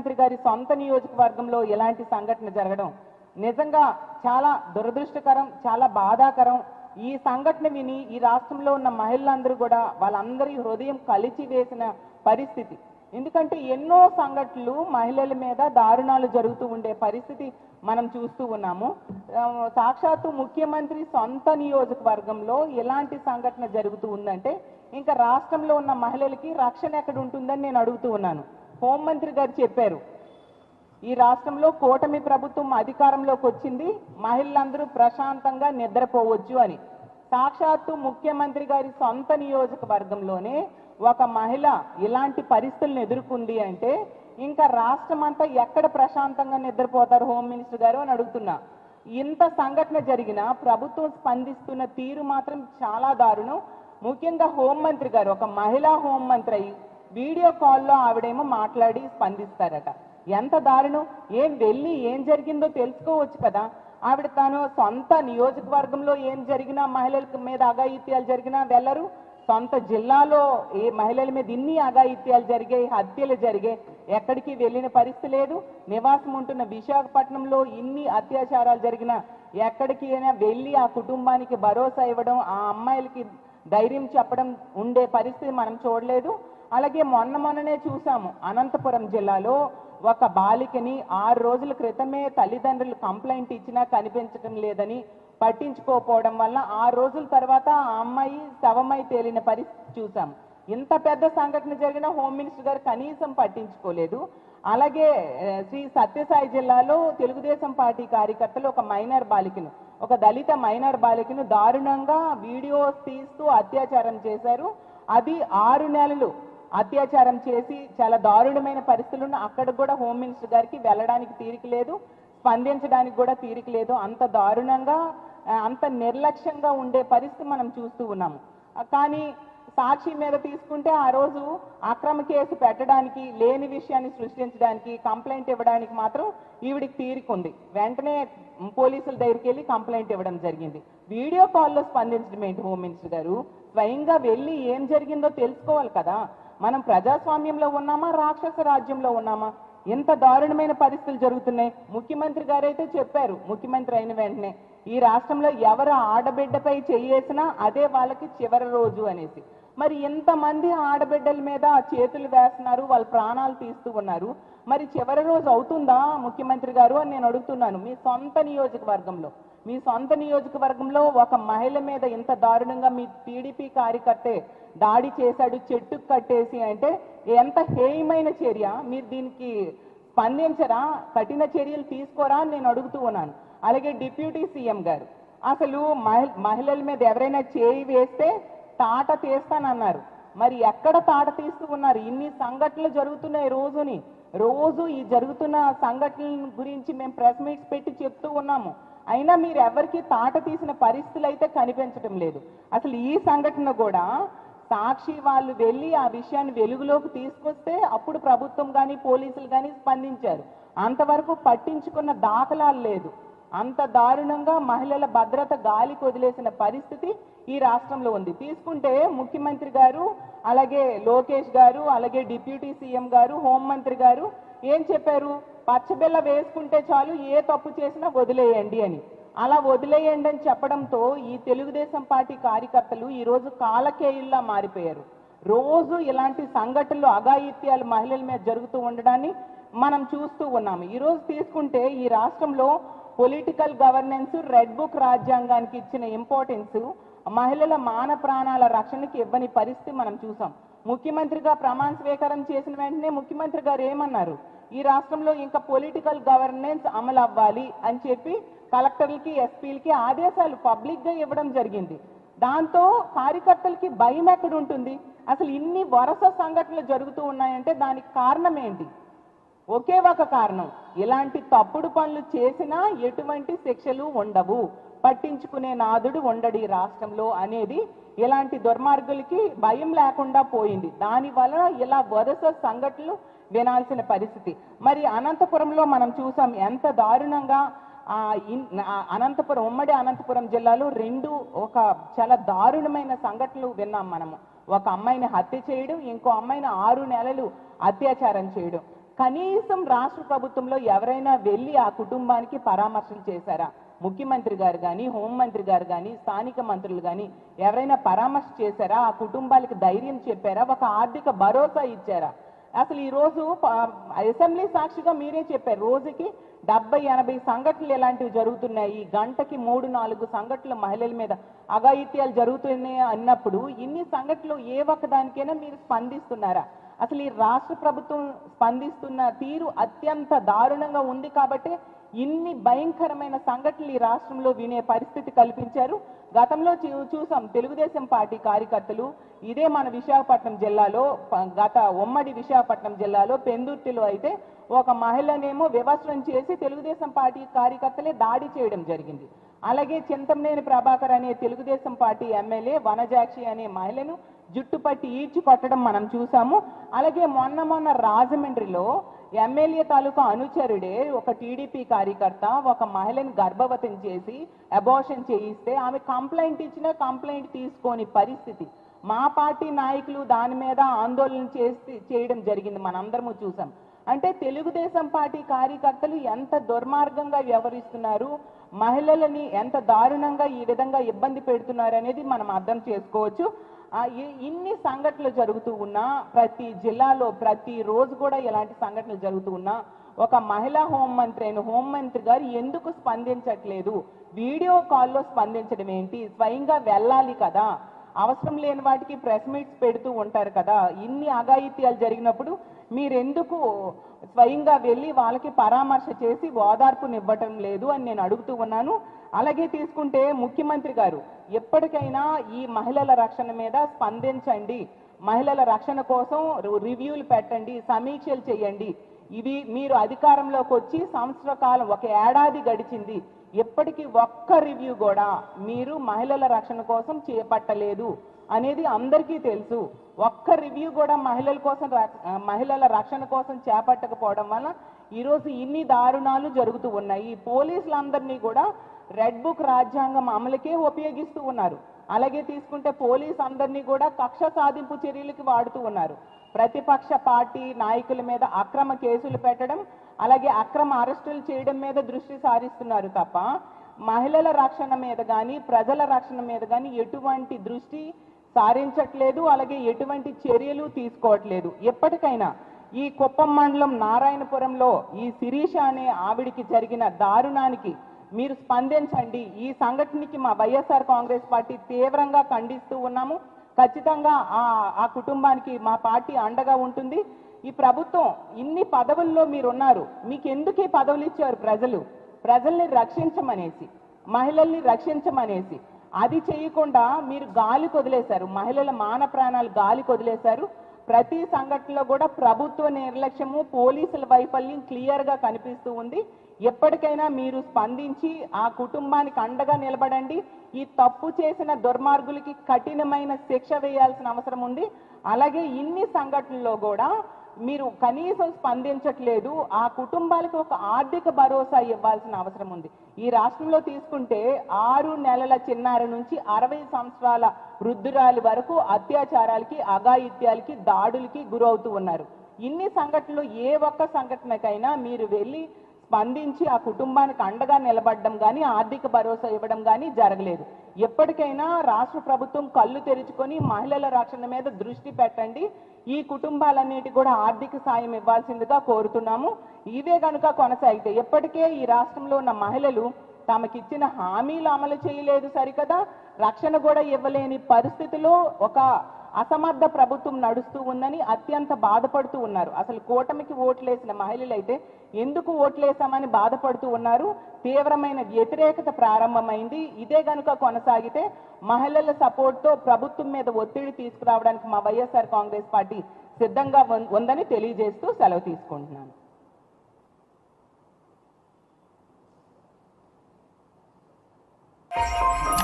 ముఖ్యమంత్రి గారి సొంత నియోజకవర్గంలో ఇలాంటి సంఘటన జరగడం నిజంగా చాలా దురదృష్టకరం చాలా బాధాకరం. ఈ సంఘటన విని ఈ రాష్ట్రంలో ఉన్న మహిళలందరూ కూడా వాళ్ళందరి హృదయం కలిచి వేసిన పరిస్థితి. ఎందుకంటే ఎన్నో సంఘటనలు మహిళల మీద దారుణాలు జరుగుతూ ఉండే పరిస్థితి మనం చూస్తూ ఉన్నాము. సాక్షాత్తు ముఖ్యమంత్రి సొంత నియోజకవర్గంలో ఎలాంటి సంఘటన జరుగుతూ ఉందంటే ఇంకా రాష్ట్రంలో ఉన్న మహిళలకి రక్షణ ఎక్కడ ఉంటుందని నేను అడుగుతూ ఉన్నాను. హోంమంత్రి గారు చెప్పారు. ఈ రాష్ట్రంలో కూటమి ప్రభుత్వం అధికారంలోకి వచ్చింది. మహిళలందరూ ప్రశాంతంగా నిద్రపోవచ్చు అని. సాక్షాత్తు ముఖ్యమంత్రి గారి సొంత నియోజకవర్గంలోనే ఒక మహిళ ఇలాంటి పరిస్థితులను ఎదుర్కొంది అంటే ఇంకా రాష్ట్రం అంతా ఎక్కడ ప్రశాంతంగా నిద్రపోతారు హోమ్ మినిస్టర్ గారు అని అడుగుతున్నా. ఇంత సంఘటన జరిగినా ప్రభుత్వం స్పందిస్తున్న తీరు మాత్రం చాలా దారుణం. ముఖ్యంగా హోంమంత్రి గారు ఒక మహిళా హోంమంత్రి అయి వీడియో కాల్లో ఆవిడేమో మాట్లాడి స్పందిస్తారట. ఎంత దారుణం? ఏం వెళ్ళి ఏం జరిగిందో తెలుసుకోవచ్చు కదా. ఆవిడ తాను సొంత నియోజకవర్గంలో ఏం జరిగినా మహిళల మీద అఘాయిత్యాలు జరిగినా వెళ్ళరు. సొంత జిల్లాలో ఏ మహిళల మీద ఇన్ని అఘాయిత్యాలు జరిగాయి హత్యలు జరిగాయి ఎక్కడికి వెళ్ళిన పరిస్థితి లేదు. నివాసం ఉంటున్న విశాఖపట్నంలో ఇన్ని అత్యాచారాలు జరిగినా ఎక్కడికి అయినా వెళ్ళి ఆ కుటుంబానికి భరోసా ఇవ్వడం ఆ అమ్మాయిలకి ధైర్యం చెప్పడం ఉండే పరిస్థితి మనం చూడలేదు. అలాగే మొన్న మొన్ననే చూసాము అనంతపురం జిల్లాలో ఒక బాలికని ఆరు రోజుల క్రితమే తల్లిదండ్రులు కంప్లైంట్ ఇచ్చినా కనిపించడం లేదని పట్టించుకోకపోవడం వల్ల ఆరు రోజుల తర్వాత ఆ అమ్మాయి శవమై తేలిన పరిస్థితి చూసాం. ఇంత పెద్ద సంఘటన జరిగిన హోమ్ మినిస్టర్ గారు కనీసం పట్టించుకోలేదు. అలాగే శ్రీ సత్యసాయి జిల్లాలో తెలుగుదేశం పార్టీ కార్యకర్తలు ఒక మైనర్ బాలికను ఒక దళిత మైనర్ బాలికను దారుణంగా వీడియోస్ తీస్తూ అత్యాచారం చేశారు. అది ఆరు నెలలు అత్యాచారం చేసి చాలా దారుణమైన పరిస్థితులు అక్కడ కూడా హోమ్ మినిస్టర్ గారికి వెళ్ళడానికి తీరిక లేదు స్పందించడానికి కూడా తీరిక లేదు. అంత దారుణంగా అంత నిర్లక్ష్యంగా ఉండే పరిస్థితి మనం చూస్తూ ఉన్నాము. కానీ సాక్షి మీద తీసుకుంటే ఆ రోజు అక్రమ కేసు పెట్టడానికి లేని విషయాన్ని సృష్టించడానికి కంప్లైంట్ ఇవ్వడానికి మాత్రం ఈవిడికి తీరికుంది వెంటనే పోలీసుల దగ్గరికి వెళ్ళి కంప్లైంట్ ఇవ్వడం జరిగింది. వీడియో కాల్లో స్పందించడం ఏంటి హోమ్ మినిస్టర్ గారు? స్వయంగా వెళ్ళి ఏం జరిగిందో తెలుసుకోవాలి కదా. మనం ప్రజాస్వామ్యంలో ఉన్నామా రాక్షస రాజ్యంలో ఉన్నామా? ఎంత దారుణమైన పరిస్థితులు జరుగుతున్నాయి. ముఖ్యమంత్రి గారైతే చెప్పారు ముఖ్యమంత్రి అయిన వెంటనే ఈ రాష్ట్రంలో ఎవరు ఆడబిడ్డపై చేయేసినా అదే వాళ్ళకి చివరి రోజు అనేసి. మరి ఎంతమంది ఆడబిడ్డల మీద చేతులు వేస్తున్నారు వాళ్ళ ప్రాణాలు తీస్తూ ఉన్నారు. మరి చివరి రోజు అవుతుందా ముఖ్యమంత్రి గారు అని నేను అడుగుతున్నాను మీ సొంత నియోజకవర్గంలో. మీ సొంత నియోజకవర్గంలో ఒక మహిళ మీద ఇంత దారుణంగా మీ టీడీపీ కార్యకర్తే దాడి చేశాడు చెట్టుకు కట్టేసి అంటే ఎంత హేయమైన చర్య? మీరు దీనికి స్పందించరా? కఠిన చర్యలు తీసుకోరా అని నేను అడుగుతూ ఉన్నాను. అలాగే డిప్యూటీ సీఎం గారు అసలు మహి- మహిళల మీద ఎవరైనా చేయి వేస్తే తాట తీస్తానన్నారు. మరి ఎక్కడ తాట తీస్తూ ఉన్నారు? ఇన్ని సంఘటనలు జరుగుతున్నాయి రోజుని. రోజు ఈ జరుగుతున్న సంఘటనల గురించి మేము ప్రెస్ మీట్స్ పెట్టి చెప్తూ ఉన్నాము. అయినా మీరు ఎవరికి తాట తీసిన పరిస్థితులు అయితే కనిపించడం లేదు. అసలు ఈ సంఘటన కూడా సాక్షి వాళ్ళు వెళ్ళి ఆ విషయాన్ని వెలుగులోకి తీసుకొస్తే అప్పుడు ప్రభుత్వం కానీ పోలీసులు కానీ స్పందించారు. అంతవరకు పట్టించుకున్న దాఖలాలు లేదు. అంత దారుణంగా మహిళల భద్రత గాలి కొదిలేసిన పరిస్థితి ఈ రాష్ట్రంలో ఉంది. తీసుకుంటే ముఖ్యమంత్రి గారు అలాగే లోకేష్ గారు అలాగే డిప్యూటీ సీఎం గారు హోంమంత్రి గారు ఏం చెప్పారు? పచ్చబిల్ల వేసుకుంటే చాలు ఏ తప్పు చేసినా వదిలేయండి అని. అలా వదిలేయండి అని చెప్పడంతో ఈ తెలుగుదేశం పార్టీ కార్యకర్తలు ఈరోజు కాలకేయుల్లా మారిపోయారు. రోజు ఇలాంటి సంఘటనలు అఘాయిత్యాలు మహిళల మీద జరుగుతూ ఉండడాన్ని మనం చూస్తూ ఉన్నాము. ఈరోజు తీసుకుంటే ఈ రాష్ట్రంలో పొలిటికల్ గవర్నెన్స్ రెడ్ బుక్ రాజ్యాంగానికి ఇచ్చిన ఇంపార్టెన్స్ మహిళల మాన ప్రాణాల రక్షణకి ఇవ్వని పరిస్థితి మనం చూసాం. ముఖ్యమంత్రిగా ప్రమాణ స్వీకారం చేసిన వెంటనే ముఖ్యమంత్రి గారు ఏమన్నారు? ఈ రాష్ట్రంలో ఇంకా పొలిటికల్ గవర్నెన్స్ అమలు అవ్వాలి అని చెప్పి కలెక్టర్లకి ఎస్పీలకి ఆదేశాలు పబ్లిక్గా ఇవ్వడం జరిగింది. దాంతో కార్యకర్తలకి భయం ఎక్కడ ఉంటుంది అసలు ఇన్ని వరుస సంఘటనలు జరుగుతూ ఉన్నాయంటే దానికి కారణం ఏంటి? ఒకే ఒక కారణం. ఇలాంటి తప్పుడు పనులు చేసినా ఎటువంటి శిక్షలు ఉండవు. పట్టించుకునే నాదుడు ఉండడు ఈ రాష్ట్రంలో అనేది ఇలాంటి దుర్మార్గులకి భయం లేకుండా పోయింది. దానివల్ల ఇలా వరుస సంఘటనలు వినాల్సిన పరిస్థితి. మరి అనంతపురంలో మనం చూసాం ఎంత దారుణంగా ఆ ఇన్- ఆ అనంతపురం ఉమ్మడి అనంతపురం జిల్లాలో రెండు ఒక చాలా దారుణమైన సంఘటనలు విన్నాం మనము. ఒక అమ్మాయిని హత్య చేయడం ఇంకో అమ్మాయిని ఆరు నెలలు అత్యాచారం చేయడం. కనీసం రాష్ట్ర ప్రభుత్వంలో ఎవరైనా వెళ్ళి ఆ కుటుంబానికి పరామర్శలు చేశారా? ముఖ్యమంత్రి గారు కానీ హోంమంత్రి గారు కానీ స్థానిక మంత్రులు కానీ ఎవరైనా పరామర్శ చేశారా? ఆ కుటుంబాలకు ధైర్యం చెప్పారా? ఒక ఆర్థిక భరోసా ఇచ్చారా? అసలు ఈరోజు అసెంబ్లీ సాక్షిగా మీరే చెప్పారు. రోజుకి డెబ్బై ఎనభై సంఘటనలు ఇలాంటివి జరుగుతున్నాయి. గంటకి మూడు నాలుగు సంఘటనలు మహిళల మీద అఘాయిత్యాలు జరుగుతున్నాయి అన్నప్పుడు ఇన్ని సంఘటనలు ఏ ఒక్కదానికైనా మీరు స్పందిస్తున్నారా? అసలు ఈ రాష్ట్ర ప్రభుత్వం స్పందిస్తున్న తీరు అత్యంత దారుణంగా ఉంది కాబట్టి ఇన్ని భయంకరమైన సంఘటనలు ఈ రాష్ట్రంలో వినే పరిస్థితి కల్పించారు. గతంలో చూ- చూసాం తెలుగుదేశం పార్టీ కార్యకర్తలు ఇదే మన విశాఖపట్నం జిల్లాలో గత ఉమ్మడి విశాఖపట్నం జిల్లాలో పెందుర్తిలో అయితే ఒక మహిళనేమో వివస్త్రం చేసి తెలుగుదేశం పార్టీ కార్యకర్తలే దాడి చేయడం జరిగింది. అలాగే చింతమనేని ప్రభాకర్ అనే తెలుగుదేశం పార్టీ ఎమ్మెల్యే వనజాక్షి అనే మహిళను జుట్టుపట్టి ఈడ్చి కొట్టడం మనం చూసాము. అలాగే మొన్న మొన్న రాజమండ్రిలో ఎమ్మెల్యే తాలూకా అనుచరుడే ఒక టీడీపీ కార్యకర్త ఒక మహిళని గర్భవతిని చేసి అబోషన్ చేయిస్తే ఆమె కంప్లైంట్ ఇచ్చినా కంప్లైంట్ తీసుకోని పరిస్థితి. మా పార్టీ నాయకులు దాని మీద ఆందోళన చేసి చేయడం జరిగింది. మనందరము చూసాం. అంటే తెలుగుదేశం పార్టీ కార్యకర్తలు ఎంత దుర్మార్గంగా వ్యవహరిస్తున్నారు మహిళలని ఎంత దారుణంగా ఈ విధంగా ఇబ్బంది పెడుతున్నారు అనేది మనం అర్థం చేసుకోవచ్చు. ఆ, ఇన్ని సంఘటనలు జరుగుతూ ఉన్నా ప్రతి జిల్లాలో ప్రతి రోజు కూడా ఇలాంటి సంఘటనలు జరుగుతూ ఉన్నా ఒక మహిళా హోంమంత్రి అయిన హోంమంత్రి గారు ఎందుకు స్పందించట్లేదు? వీడియో కాల్లో స్పందించడం ఏంటి? స్వయంగా వెళ్ళాలి కదా. అవసరం లేని వాటికి ప్రెస్ మీట్స్ పెడుతూ ఉంటారు కదా. ఇన్ని అఘాయిత్యాలు జరిగినప్పుడు మీరెందుకు స్వయంగా వెళ్ళి వాళ్ళకి పరామర్శ చేసి ఓదార్పునివ్వటం లేదు అని నేను అడుగుతూ ఉన్నాను. అలాగే తీసుకుంటే ముఖ్యమంత్రి గారు ఎప్పటికైనా ఈ మహిళల రక్షణ మీద స్పందించండి. మహిళల రక్షణ కోసం రివ్యూలు పెట్టండి సమీక్షలు చేయండి. ఇవి మీరు అధికారంలోకి వచ్చి సంవత్సర కాలం ఒక ఏడాది గడిచింది. ఎప్పటికీ ఒక్క రివ్యూ కూడా మీరు మహిళల రక్షణ కోసం చేపట్టలేదు అనేది అందరికీ తెలుసు. ఒక్క రివ్యూ కూడా మహిళల కోసం రక్ష- మహిళల రక్షణ కోసం చేపట్టకపోవడం వల్ల ఈరోజు ఇన్ని దారుణాలు జరుగుతూ ఉన్నాయి. ఈ పోలీసులందరినీ కూడా రెడ్ బుక్ రాజ్యాంగం అమలుకే ఉపయోగిస్తూ ఉన్నారు. అలాగే తీసుకుంటే పోలీస్ అందరినీ కూడా కక్ష సాధింపు చర్యలకి వాడుతూ ఉన్నారు. ప్రతిపక్ష పార్టీ నాయకుల మీద అక్రమ కేసులు పెట్టడం అలాగే అక్రమ అరెస్టులు చేయడం మీద దృష్టి సారిస్తున్నారు తప్ప మహిళల రక్షణ మీద కానీ ప్రజల రక్షణ మీద కానీ ఎటువంటి దృష్టి సారించట్లేదు అలాగే ఎటువంటి చర్యలు తీసుకోవట్లేదు. ఎప్పటికైనా ఈ కుప్పం మండలం నారాయణపురంలో ఈ శిరీష అనే ఆవిడికి జరిగిన దారుణానికి మీరు స్పందించండి. ఈ సంఘటనకి మా వైఎస్ఆర్ కాంగ్రెస్ పార్టీ తీవ్రంగా ఖండిస్తూ ఉన్నాము. ఖచ్చితంగా ఆ ఆ కుటుంబానికి మా పార్టీ అండగా ఉంటుంది. ఈ ప్రభుత్వం ఇన్ని పదవుల్లో మీరు ఉన్నారు మీకు ఎందుకు ఈ పదవులు ఇచ్చారు ప్రజలు? ప్రజల్ని రక్షించమనేసి మహిళల్ని రక్షించమనేసి అది చేయకుండా మీరు గాలి కొదిలేశారు. మహిళల మాన ప్రాణాలు గాలి కొదిలేశారు. ప్రతి సంఘటనలో కూడా ప్రభుత్వ నిర్లక్ష్యము పోలీసుల వైఫల్యం క్లియర్గా కనిపిస్తూ ఉంది. ఎప్పటికైనా మీరు స్పందించి ఆ కుటుంబానికి అండగా నిలబడండి. ఈ తప్పు చేసిన దుర్మార్గులకి కఠినమైన శిక్ష వేయాల్సిన అవసరం ఉంది. అలాగే ఇన్ని సంఘటనల్లో కూడా మీరు కనీసం స్పందించట్లేదు ఆ కుటుంబాలకు ఒక ఆర్థిక భరోసా ఇవ్వాల్సిన అవసరం ఉంది. ఈ రాష్ట్రంలో తీసుకుంటే ఆరు నెలల చిన్నారి నుంచి అరవై సంవత్సరాల వృద్ధురాలి వరకు అత్యాచారాలకి అఘాయిత్యాలకి దాడులకి గురవుతూ ఉన్నారు. ఇన్ని సంఘటనలు ఏ ఒక్క సంఘటనకైనా మీరు వెళ్ళి స్పందించి ఆ కుటుంబానికి అండగా నిలబడడం కానీ ఆర్థిక భరోసా ఇవ్వడం కానీ జరగలేదు. ఎప్పటికైనా రాష్ట్ర ప్రభుత్వం కళ్ళు తెరుచుకొని మహిళల రక్షణ మీద దృష్టి పెట్టండి. ఈ కుటుంబాలన్నిటి కూడా ఆర్థిక సాయం ఇవ్వాల్సిందిగా కోరుతున్నాము. ఇవే కనుక కొనసాగితే ఎప్పటికే ఈ రాష్ట్రంలో ఉన్న మహిళలు తమకిచ్చిన హామీలు అమలు చేయలేదు సరికదా? రక్షణ కూడా ఇవ్వలేని పరిస్థితిలో ఒక అసమర్థ ప్రభుత్వం నడుస్తూ ఉందని అత్యంత బాధపడుతూ ఉన్నారు. అసలు కూటమికి ఓట్లేసిన మహిళలైతే ఎందుకు ఓట్లేసామని బాధపడుతూ ఉన్నారు. తీవ్రమైన వ్యతిరేకత ప్రారంభమైంది. ఇదే గనుక కొనసాగితే మహిళల సపోర్ట్తో ప్రభుత్వం మీద ఒత్తిడి తీసుకురావడానికి మా వైఎస్ఆర్ కాంగ్రెస్ పార్టీ సిద్ధంగా ఉందని తెలియజేస్తూ సెలవు తీసుకుంటున్నాను. you